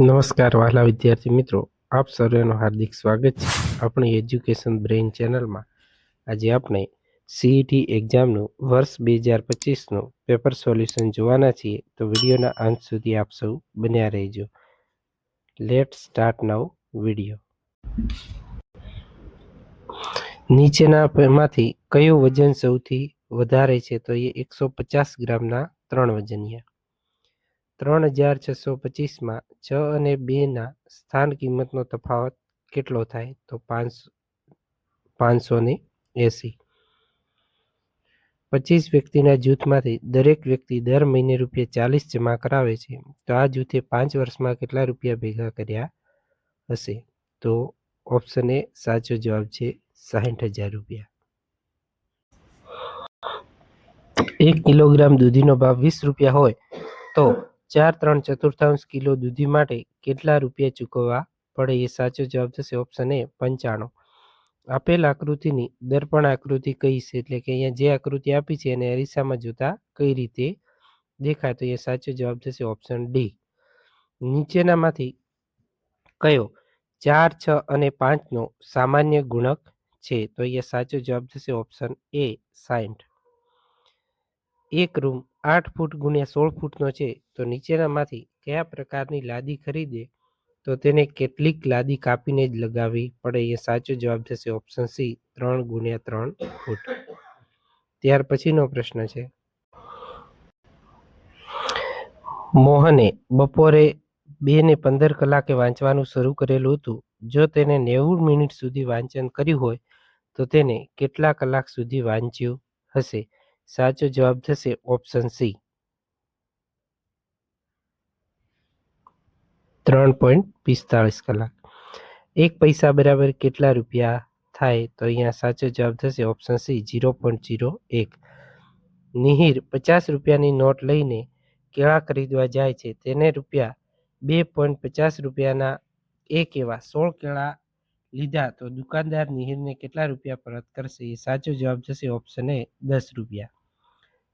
નમસ્કાર વહાલા વિદ્યાર્થી મિત્રો, આપ સર્વેનું હાર્દિક સ્વાગત છે આપણી એજ્યુકેશન બ્રેઇન ચેનલમાં. આજે આપણે સીઈટી એક્ઝામનું વર્ષ બે હજાર પચીસનું પેપર સોલ્યુશન જોવાના છીએ. તો વિડીયોના અંત સુધી આપ સૌ બન્યા રહેજો. લેટ સ્ટાર્ટ નવ વીડિયો નીચેના માંથી કયું વજન સૌથી વધારે છે? તો એ એકસો પચાસ ગ્રામના ત્રણ વજનિયા. ત્રણ હજાર છસો પચીસમાં છ અને બેના સ્થાન કિંમતનો તફાવત કેટલો થાય? તો પાંચસો પાંચસો ને એંસી. પચીસ વ્યક્તિના જૂથમાંથી દરેક વ્યક્તિ દર મહિને રૂપિયા ચાલીસ જમા કરાવે છે. તો આ જૂથે પાંચ વર્ષમાં કેટલા રૂપિયા ભેગા કર્યા હશે? તો ઓપ્શન એ સાચો જવાબ છે સાહીઠ હજાર રૂપિયા. એક કિલોગ્રામ દૂધીનો ભાવ વીસ રૂપિયા હોય તો ચાર ત્રણ ચતુર્થાંશ કિલો દૂધી માટે કેટલા રૂપિયા ચૂકવવા પડે એ સાચો જવાબ થશે ઓપ્શન એ પંચાણું. આપેલ આકૃતિની દર્પણ આકૃતિ કઈ છે? એટલે કે અહીંયા જે આકૃતિ આપી છે એને અરીસામાં જોતા કઈ રીતે દેખાય તો એ સાચો જવાબ થશે ઓપ્શન ડી. નીચેનામાંથી કયો ચાર, છ અને પાંચનો સામાન્ય ગુણક છે તો એ સાચો જવાબ થશે ઓપ્શન એ સાઠ એક રૂમ આઠ ફૂટ ગુણ્યા સોળ ફૂટનો છે, તો નીચેનામાંથી કયા પ્રકારની લાદી ખરીદે? તો તેને કેટલીક લાદી કાપીને જ લગાવવી પડે એ સાચો જવાબ થશે ઓપ્શન સી ત્રણ ગુણ્યા ત્રણ ફૂટ. ત્યાર પછીનો પ્રશ્ન છે. મોહને બપોરે બે ને પંદર કલાકે વાંચવાનું શરૂ કરેલું હતું. જો તેને નેવું મિનિટ સુધી વાંચન કર્યું હોય, તો તેને કેટલા કલાક સુધી વાંચ્યું હશે? સાચો જવાબ થશે ઓપ્શન સી ત્રણ પોઈન્ટ પિસ્તાળીસ કલાક. એક પૈસા બરાબર કેટલા રૂપિયા થાય તો અહીંયા સાચો જવાબ થશે option C zero point zero એક. નિહિર, પચાસ રૂપિયાની નોટ લઈને કેળા ખરીદવા જાય છે. તેને રૂપિયા બે પોઈન્ટ પચાસ રૂપિયાના એક એવા સોળ કેળા લીધા તો દુકાનદાર નિહિરને કેટલા રૂપિયા પરત કરશે? એ સાચો જવાબ થશે ઓપ્શન એ દસ રૂપિયા.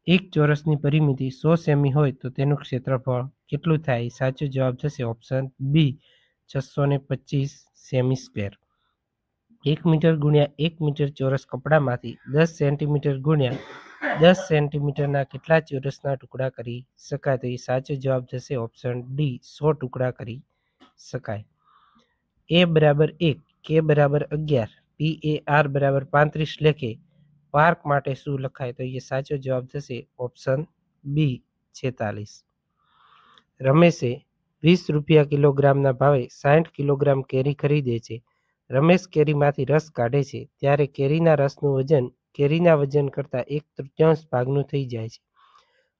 એક ચોરસની પરિમિતિ સો સેમી હોય તો તેનું ક્ષેત્રફળ કેટલું થાય? સાચો જવાબ થશે ઓપ્શન બી છસો ને પચીસ સેમી સ્ક્વેર એક મીટર ગુણ્યા એક મીટર ચોરસ કપડામાંથી દસ સેન્ટીમીટર ગુણ્યા દસ સેન્ટીમીટરના કેટલા ચોરસના ટુકડા કરી શકાય? તો એ સાચો જવાબ થશે ઓપ્શન ડી સો ટુકડા કરી શકાય. એ બરાબર એક કે બરાબર અગિયાર પી એ આર બરાબર પાંત્રીસ, લેખે પાર્ક માટે શું લખાય? તો એ સાચો જવાબ થશે ઓપ્શન બી છેતાલીસ. રમેશે વીસ રૂપિયા કિલોગ્રામના ભાવે સાઠ કિલોગ્રામ કેરી ખરીદે છે. રમેશ કેરીમાંથી રસ કાઢે છે. ત્યારે કેરીના રસનું વજન કેરીના વજન કરતાં એક તૃતીયાંશ ભાગનું થઈ જાય છે.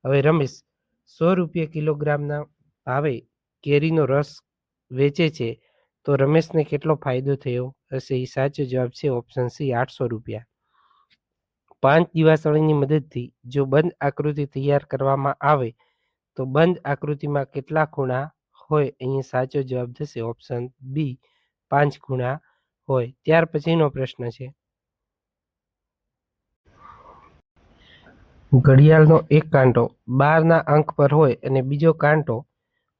હવે રમેશ, સો રૂપિયા કિલોગ્રામના ભાવે કેરીનો રસ વેચે છે તો રમેશને કેટલો ફાયદો થયો? હશે એ સાચો જવાબ છે ઓપ્શન સી આઠસો રૂપિયા. પાંચ દિવાસળીની મદદથી જો બંધ આકૃતિ તૈયાર કરવામાં આવે, તો બંધ આકૃતિમાં કેટલા ખૂણા હોય? અહીંયા સાચો જવાબ થશે ઓપ્શન બી, પાંચ ખૂણા હોય. ત્યાર પછીનો પ્રશ્ન છે. ઘડિયાળનો એક કાંટો બારના અંક પર હોય અને બીજો કાંટો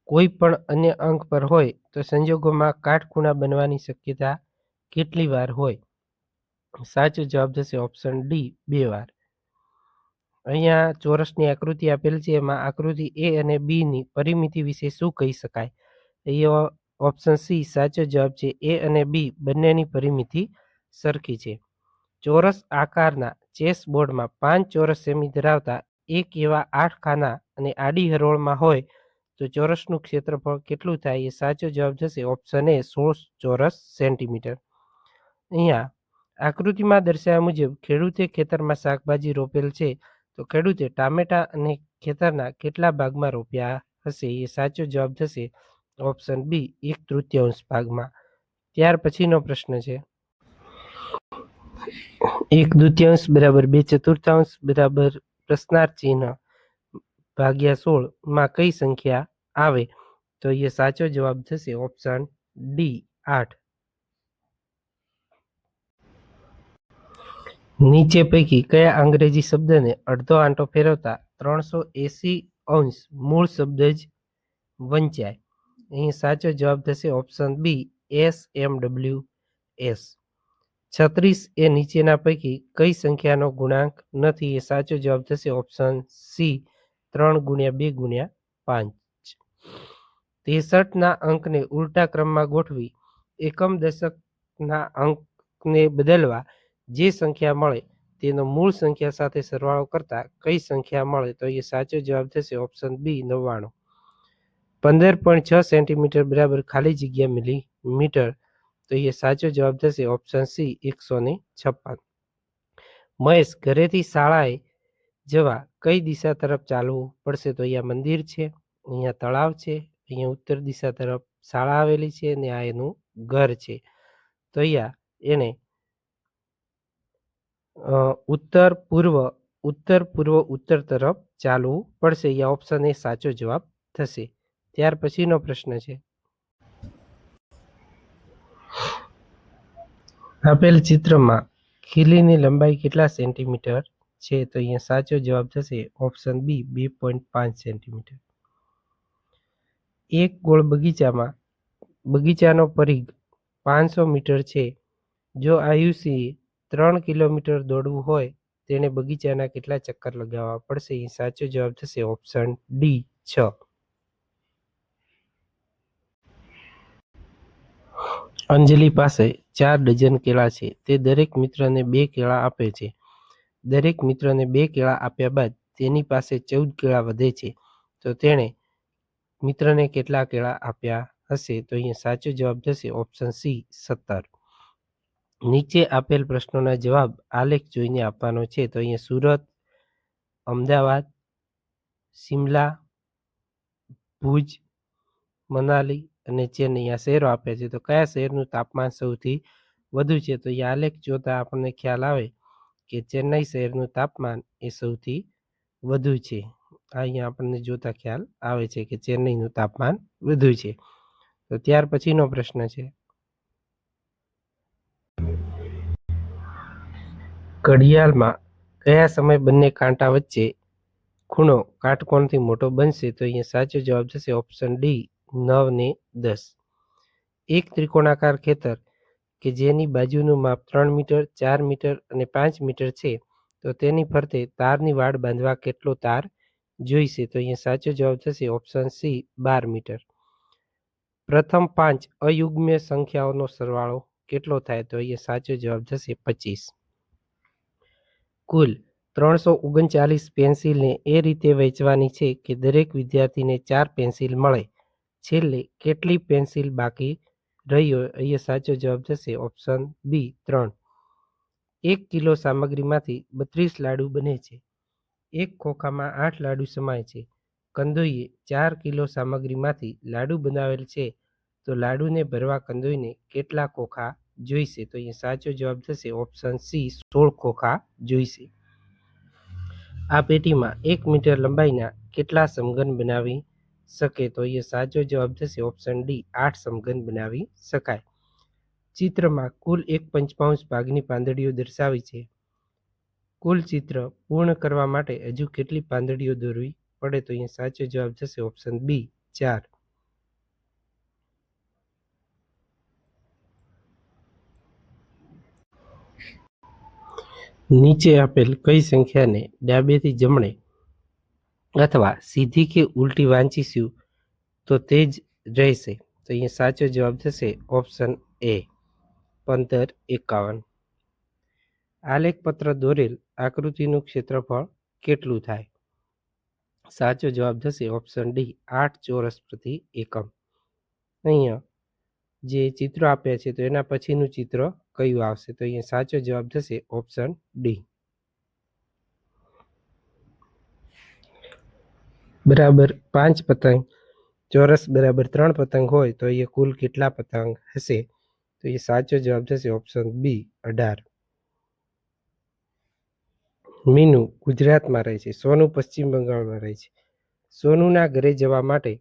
કોઈ પણ અન્ય અંક પર હોય, તો સંજોગોમાં કાટખૂણા બનવાની શક્યતા કેટલી વાર હોય? સાચો જવાબ થશે ઓપ્શન ડી બે વાર. અહીંયા ચોરસની આકૃતિ આપેલ છે, એમાં આકૃતિ એ અને બી ની પરિમિતિ વિશે શું કહી શકાય? એ ઓપ્શન સી સાચો જવાબ છે એ અને બી બંનેની પરિમિતિ સરખી છે. ચોરસ આકારના ચેસ બોર્ડમાં પાંચ ચોરસ સેમી ધરાવતા એક એવા આઠ ખાના અને આડી હરોળમાં હોય તો ચોરસનું ક્ષેત્રફળ કેટલું થાય એ સાચો જવાબ થશે ઓપ્શન એ સોળ ચોરસ સેન્ટીમીટર અહીંયા આકૃતિમાં દર્શાવ્યા મુજબ ખેડૂતે ખેતરમાં શાકભાજી રોપેલ છે. તો ખેડૂતે ટામેટા અને ખેતરના કેટલા ભાગમાં રોપ્યા હશે એ સાચો જવાબ થશે ઓપ્શન બી એક તૃતીયાંશ ભાગમાં. ત્યાર પછીનો પ્રશ્ન છે. એક દ્વિતીયાંશ બરાબર બે ચતુર્થાંશ બરાબર પ્રશ્નાર્થ ચિહ્ન ભાગ્યા સોળમાં કઈ સંખ્યા આવે? તો એ સાચો જવાબ થશે ઓપ્શન ડી આઠ. નીચે પૈકી કયા અંગ્રેજી શબ્દને અડધો આંટો ફેરવતા ત્રણસો એસી અંશ મૂળ શબ્દ જ વંચાય? અહીં સાચો જવાબ થશે option B S M W S છત્રીસ એ નીચેના પૈકી કઈ સંખ્યાનો ગુણાંક નથી એ સાચો જવાબ થશે ઓપ્શન સી ત્રણ ગુણ્યા બે ગુણ્યા પાંચ. ત્રેસઠના અંકને ઉલટા ક્રમમાં ગોઠવી એકમ દશકના અંકને બદલવા જે સંખ્યા મળે તેનો મૂળ સંખ્યા સાથે સરવાળો કરતા કઈ સંખ્યા મળે તો એ સાચો જવાબ થશે ઓપ્શન બી નવ્વાણું. પંદર પોઈન્ટ છ સેન્ટીમીટર બરાબર ખાલી જગ્યા મિલીમીટર તો એ સાચો જવાબ થશે ઓપ્શન સી એકસો ને છપ્પન. મહેશ, ઘરેથી શાળાએ જવા કઈ દિશા તરફ ચાલવું પડશે તો અહીંયા મંદિર છે, અહીંયા તળાવ છે, અહીંયા ઉત્તર દિશા તરફ શાળા આવેલી છે અને આ એનું ઘર છે. તો અહીંયા એને ઉત્તર પૂર્વ ઉત્તર પૂર્વ ઉત્તર તરફ ચાલવું પડશે. યા ઓપ્શન એ સાચો જવાબ થશે. ત્યાર પછીનો પ્રશ્ન છે. આપેલ ચિત્રમાં ખીલીની લંબાઈ કેટલા સેન્ટીમીટર છે? તો અહીંયા સાચો જવાબ થશે. ઓપ્શન બી બે પોઈન્ટ પાંચ સેન્ટીમીટર. એક ગોળ બગીચામાં, બગીચાનો પરિઘ પાંચસો મીટર છે. જો આયુષીએ ત્રણ કિલોમીટર દોડવું હોય તેણે બગીચાના કેટલા ચક્કર લગાવવા પડશે? એ સાચો જવાબ થશે ઓપ્શન ડી, છ. અંજલિ પાસે ચાર ડઝન કેળા છે. તે દરેક મિત્રને બે કેળા આપે છે. દરેક મિત્રને બે કેળા આપ્યા બાદ તેની પાસે ચૌદ કેળા વધે છે. તો તેણે મિત્રને કેટલા કેળા આપ્યા હશે? તો અહીંયા સાચો જવાબ થશે ઓપ્શન સી, સત્તર. નીચે આપેલ પ્રશ્નોના જવાબ આલેખ જોઈને આપવાનો છે. તો અહીંયા સુરત, અમદાવાદ, શિમલા, ભુજ, મનાલી અને ચેન્નઈ આ શહેરો આપે છે. તો કયા શહેરનું તાપમાન સૌથી વધુ છે? તો અહીંયા આલેખ જોતા આપણને ખ્યાલ આવે કે ચેન્નઈ શહેરનું તાપમાન એ સૌથી વધુ છે. આ અહીંયા આપણને જોતા ખ્યાલ આવે છે કે ચેન્નઈનું તાપમાન વધુ છે. તો ત્યાર પછીનો પ્રશ્ન છે. ઘડિયાળમાં કયા સમય બંને કાંટા વચ્ચે ખૂણો કાટકોણથી મોટો બનશે તો અહીંયા સાચો જવાબ થશે ઓપ્શન ડી નવ ને દસ. એક ત્રિકોણાકાર ખેતર કે જેની બાજુનું માપ ત્રણ મીટર, ચાર મીટર અને પાંચ મીટર છે, તો તેની ફરતે તારની વાડ બાંધવા કેટલો તાર જોઈશે? તો અહીંયા સાચો જવાબ થશે ઓપ્શન સી બાર મીટર. પ્રથમ પાંચ અયુગ્મ્ય સંખ્યાઓનો સરવાળો કેટલો થાય? તો અહીંયા સાચો જવાબ થશે પચીસ. કુલ ત્રણસો ઓગણચાલીસ પેન્સિલને એ રીતે વહેંચવાની છે કે દરેક વિદ્યાર્થીને ચાર પેન્સિલ મળે. છેલ્લે કેટલી પેન્સિલ બાકી રહી હોય અહીંયા સાચો જવાબ થશે ઓપ્શન બી ત્રણ. એક કિલો સામગ્રીમાંથી બત્રીસ લાડુ બને છે. એક ખોખામાં આઠ લાડુ સમાય છે. કંદોઈએ ચાર કિલો સામગ્રીમાંથી લાડુ બનાવેલ છે. તો લાડુને ભરવા કંદોઈને કેટલા ખોખા જોઈશે, તો અહીંયા સાચો જવાબ થશે ઓપ્શન સી સોળ ખોખા જોઈશે. આ પેટીમાં એક મીટર લંબાઈના કેટલા સમઘન બનાવી શકે, તો અહીંયા સાચો જવાબ થશે ઓપ્શન ડી આઠ સમઘન બનાવી શકાય. ચિત્રમાં કુલ એક પંચમાંશ ભાગની પાંદડીઓ દર્શાવી છે. કુલ ચિત્ર પૂર્ણ કરવા માટે હજુ કેટલી પાંદડીઓ દોરવી પડે, તો અહીંયા સાચો જવાબ થશે ઓપ્શન બી ચાર. નીચે આપેલ કઈ સંખ્યાને ડાબેથી જમણે અથવા સીધી કે ઉલટી વાંચીશું, તો તે જ રહેશે. તો અહીંયા સાચો જવાબ થશે ઓપ્શન એ, પંદર એકાવન. આલેખપત્ર દોરેલ આકૃતિનું ક્ષેત્રફળ કેટલું થાય? સાચો જવાબ થશે ઓપ્શન ડી, આઠ ચોરસ પ્રતિ એકમ. અહીંયા જે ચિત્રો આપ્યા છે, તો એના પછીનું ચિત્ર કયું આવશે? તો અહીંયા સાચો જવાબ થશે ઓપ્શન ડી. બરાબર પાંચ પતંગ. ચોરસ બરાબર ત્રણ પતંગ હોય તો એ કુલ કેટલા પતંગ હશે? તો એ સાચો જવાબ થશે ઓપ્શન બી, અઢાર. મીનુ ગુજરાતમાં રહે છે, સોનુ પશ્ચિમ બંગાળમાં રહે છે. સોનુના ઘરે જવા માટે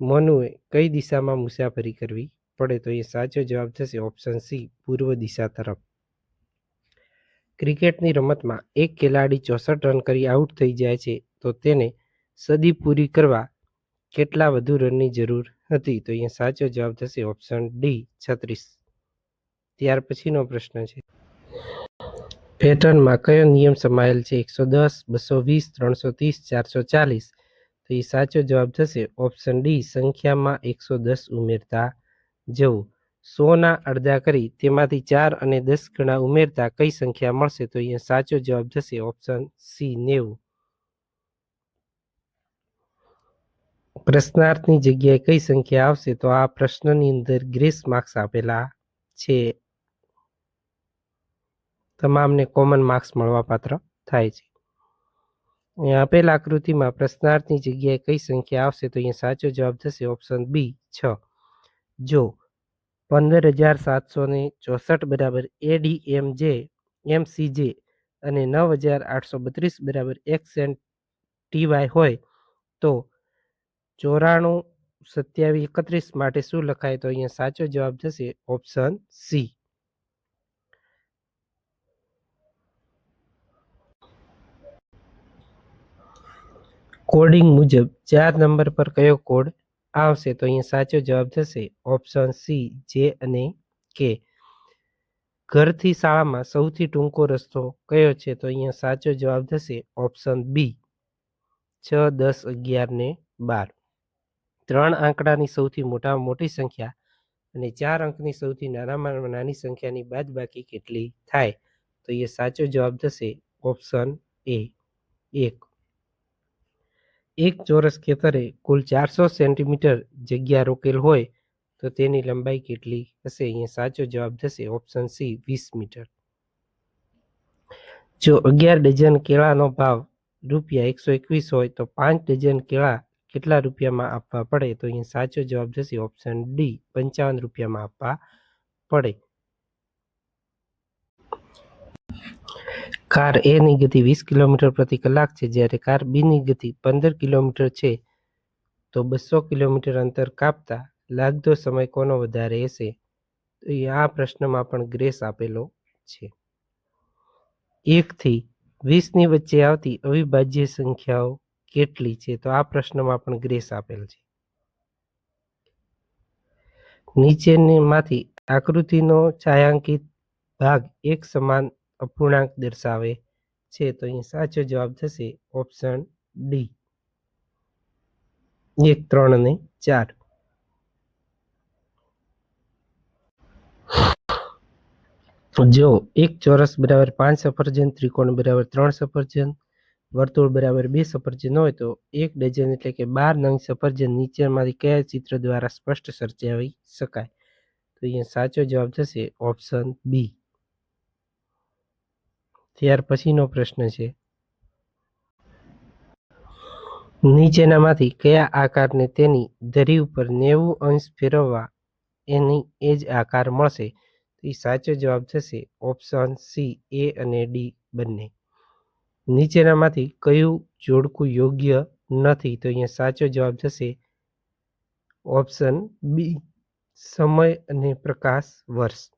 મનુએ કઈ દિશામાં મુસાફરી કરવી? પડે તો એ સાચો જવાબ થશે ઓપ્શન સી પૂર્વ દિશા તરફ. ક્રિકેટની રમતમાં એક ખેલાડી ચોસઠ રન કરી આઉટ થઈ જાય છે, તો તેને સદી પૂરી કરવા કેટલા વધુ રનની જરૂર હતી? તો અહીંયા સાચો જવાબ થશે ઓપ્શન ડી છત્રીસ. ત્યાર પછીનો પ્રશ્ન છે. પેટર્નમાં કયો નિયમ સમાયેલ છે? એકસો દસ, બસો વીસ, ત્રણસો ત્રીસ, ચારસો ચાલીસ? તો એ સાચો જવાબ થશે ઓપ્શન ડી સંખ્યામાં એકસો દસ ઉમેરતા જવું સોના અડધા કરી તેમાંથી ચાર અને દસ ગણા ઉમેરતા કઈ સંખ્યા મળશે? તો અહીંયા સાચો જવાબ થશે ઓપ્શન સી, નેવું. પ્રશ્નાર્થની જગ્યાએ કઈ સંખ્યા આવશે? તો આ પ્રશ્નની અંદર ગ્રેસ માર્ક્સ આપેલા છે. તમામને કોમન માર્ક્સ મળવાપાત્ર થાય છે. આપેલ આકૃતિમાં પ્રશ્નાર્થની જગ્યાએ કઈ સંખ્યા આવશે? તો અહીંયા સાચો જવાબ થશે ઓપ્શન બી, છ. જો પંદર હજાર સાતસો ને ચોસઠ બરાબર એડીએમ જે એમસીજે અને નવ હજાર આઠસો બત્રીસ બરાબર એક્સ એન્ડ ટીવાય હોય, તો ચોરાણું સત્યાવીસ એકત્રીસ માટે શું લખાય? તો અહીંયા સાચો જવાબ થશે ઓપ્શન સી કોડિંગ મુજબ ચાર નંબર પર કયો કોડ આવશે તો અહીંયા સાચો જવાબ થશે ઓપ્શન સી જે અને કે ઘરથી શાળામાં સૌથી ટૂંકો રસ્તો કયો છે તો અહીંયા સાચો જવાબ થશે ઓપ્શન બી છ, દસ, અગિયાર ને બાર. ત્રણ આંકડાની સૌથી મોટામાં મોટી સંખ્યા અને ચાર અંકની સૌથી નાનામાં નાની સંખ્યાની બાદબાકી કેટલી થાય? તો એ સાચો જવાબ થશે ઓપ્શન એ એક. એક ચોરસ ખેતરે કુલ ચારસો સેન્ટીમીટર જગ્યા રોકેલ હોય, તો તેની લંબાઈ કેટલી હશે? અહીંયા સાચો જવાબ થશે ઓપ્શન સી, વીસ મીટર. જો અગિયાર ડઝન કેળાનો ભાવ રૂપિયા એકસો એકવીસ હોય, તો પાંચ ડઝન કેળા કેટલા રૂપિયામાં આપવા પડે? તો અહીંયા સાચો જવાબ થશે ઓપ્શન ડી, પંચાવન રૂપિયામાં આપવા પડે. કાર એ ની ગતિ વીસ કિલોમીટર પ્રતિ કલાક છે. જ્યારે કાર બી ની ગતિ પંદર કિલોમીટર છે, તો બસો કિલોમીટર અંતર કાપતા લાગતો સમય કોનો વધારે હશે? તો એ આ પ્રશ્નમાં પણ ગ્રેસ આપેલો છે. એકથી વીસની વચ્ચે આવતી અવિભાજ્ય સંખ્યાઓ કેટલી છે? તો આ પ્રશ્નમાં પણ ગ્રેસ આપેલ છે. નીચેનીમાંથી આકૃતિનો છાયાંકિત ભાગ એક સમાન અપૂર્ણાંક દર્શાવે છે. તો અહીં સાચો જવાબ થશે ઓપ્શન ડી. એક, ત્રણ અને ચાર. જો એક ચોરસ બરાબર પાંચ સફરજન, ત્રિકોણ બરાબર ત્રણ સફરજન, વર્તુળ બરાબર બે સફરજન હોય તો એક ડઝન એટલે કે બાર નંગ સફરજન નીચેમાંથી કયા ચિત્ર દ્વારા સ્પષ્ટ સર્જાવી શકાય? તો અહીંયા સાચો જવાબ થશે ઓપ્શન બી. ત્યાર પછીનો પ્રશ્ન છે. નીચેનામાંથી કયા આકારને તેની ધરી ઉપર નેવું અંશ ફેરવવા એની એ જ આકાર મળશે? તો એ સાચો જવાબ થશે ઓપ્શન સી, એ અને ડી બંને. નીચેનામાંથી કયું જોડકું યોગ્ય નથી? તો અહીંયા સાચો જવાબ થશે ઓપ્શન બી, સમય અને પ્રકાશ વર્ષ.